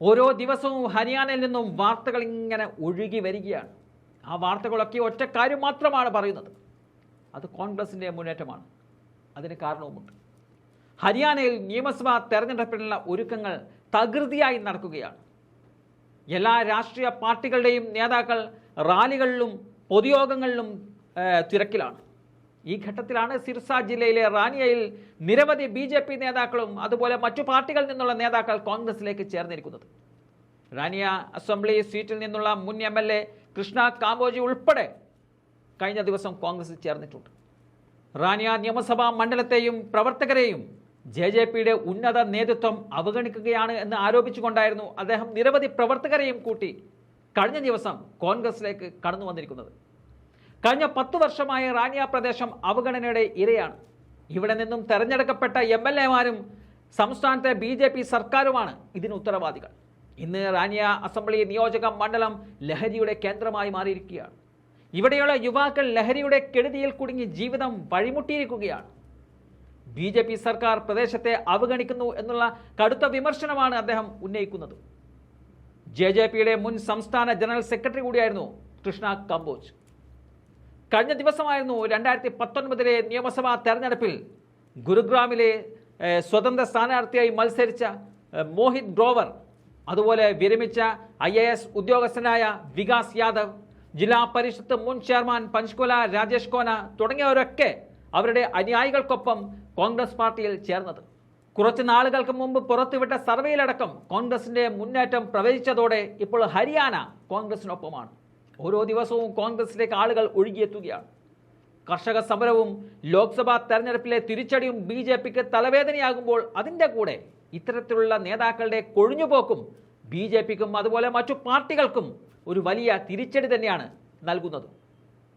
ഓരോ ദിവസവും ഹരിയാനയിൽ നിന്നും വാർത്തകൾ ഇങ്ങനെ ഒഴുകി വരികയാണ്. ആ വാർത്തകളൊക്കെ ഒറ്റ കാര്യം മാത്രമാണ് പറയുന്നത്. അത് കോൺഗ്രസിന്റെ മുന്നേറ്റമാണ്. അതിന് കാരണവുമുണ്ട്. ഹരിയാനയിൽ നിയമസഭാ തെരഞ്ഞെടുപ്പിനുള്ള ഒരുക്കങ്ങൾ തകൃതിയായി നടക്കുകയാണ്. എല്ലാ രാഷ്ട്രീയ പാർട്ടികളുടെയും നേതാക്കൾ റാലികളിലും പൊതുയോഗങ്ങളിലും തിരക്കിലാണ്. ഈ ഘട്ടത്തിലാണ് സിർസ ജില്ലയിലെ റാനിയയിൽ നിരവധി ബി ജെ പി നേതാക്കളും അതുപോലെ മറ്റു പാർട്ടികളിൽ നിന്നുള്ള നേതാക്കൾ കോൺഗ്രസിലേക്ക് ചേർന്നിരിക്കുന്നത്. റാനിയ അസംബ്ലി സീറ്റിൽ നിന്നുള്ള മുൻ M L A Krishna Kamboji ഉൾപ്പെടെ കഴിഞ്ഞ ദിവസം കോൺഗ്രസിൽ ചേർന്നിട്ടുണ്ട്. റാനിയ നിയമസഭാ മണ്ഡലത്തെയും പ്രവർത്തകരെയും ജെ ജെ പിയുടെ ഉന്നത നേതൃത്വം അവഗണിക്കുകയാണ് എന്ന് ആരോപിച്ചുകൊണ്ടായിരുന്നു അദ്ദേഹം നിരവധി പ്രവർത്തകരെയും കൂട്ടി കഴിഞ്ഞ ദിവസം കോൺഗ്രസിലേക്ക് കടന്നു വന്നിരിക്കുന്നത്. കഴിഞ്ഞ പത്ത് വർഷമായി റാനിയ പ്രദേശം അവഗണനയുടെ ഇരയാണ്. ഇവിടെ നിന്നും തെരഞ്ഞെടുക്കപ്പെട്ട എം എൽ എമാരും സംസ്ഥാനത്തെ ബി ജെ പി സർക്കാരുമാണ് ഇതിന് ഉത്തരവാദികൾ. ഇന്ന് റാനിയ അസംബ്ലി നിയോജക മണ്ഡലം ലഹരിയുടെ കേന്ദ്രമായി മാറിയിരിക്കുകയാണ്. ഇവിടെയുള്ള യുവാക്കൾ ലഹരിയുടെ കെടുതിയിൽ കുടുങ്ങി ജീവിതം വഴിമുട്ടിയിരിക്കുകയാണ്. ബി ജെ പി സർക്കാർ പ്രദേശത്തെ അവഗണിക്കുന്നു എന്നുള്ള കടുത്ത വിമർശനമാണ് അദ്ദേഹം ഉന്നയിക്കുന്നത്. ജെ ജെ പിയുടെ മുൻ സംസ്ഥാന ജനറൽ സെക്രട്ടറി കൂടിയായിരുന്നു കൃഷ്ണ കമ്പോജ്. കഴിഞ്ഞ ദിവസമായിരുന്നു രണ്ടായിരത്തി പത്തൊൻപതിലെ നിയമസഭാ തെരഞ്ഞെടുപ്പിൽ ഗുരുഗ്രാമിലെ സ്വതന്ത്ര സ്ഥാനാർത്ഥിയായി മത്സരിച്ച മോഹിത് ഗ്രോവർ അതുപോലെ വിരമിച്ച ഐ എ എസ് ഉദ്യോഗസ്ഥനായ വികാസ് യാദവ് ജില്ലാ പരിഷത്ത് മുൻ ചെയർമാൻ പഞ്ച്കുല രാജേഷ് കോന തുടങ്ങിയവരൊക്കെ അവരുടെ അനുയായികൾക്കൊപ്പം കോൺഗ്രസ് പാർട്ടിയിൽ ചേർന്നത്. കുറച്ച് നാളുകൾക്ക് മുമ്പ് പുറത്തുവിട്ട സർവേയിലടക്കം കോൺഗ്രസിന്റെ മുന്നേറ്റം പ്രവചിച്ചതോടെ ഇപ്പോൾ ഹരിയാന കോൺഗ്രസിനൊപ്പമാണ്. ഓരോ ദിവസവും കോൺഗ്രസിലേക്ക് ആളുകൾ ഒഴുകിയെത്തുകയാണ്. കർഷക സമരവും ലോക്സഭാ തെരഞ്ഞെടുപ്പിലെ തിരിച്ചടിയും ബി ജെ പിക്ക് തലവേദനയാകുമ്പോൾ അതിന്റെ കൂടെ ഇത്തരത്തിലുള്ള നേതാക്കളുടെ കൊഴിഞ്ഞുപോക്കും ബി ജെ പിക്കും അതുപോലെ മറ്റു പാർട്ടികൾക്കും ഒരു വലിയ തിരിച്ചടി തന്നെയാണ് നൽകുന്നത്.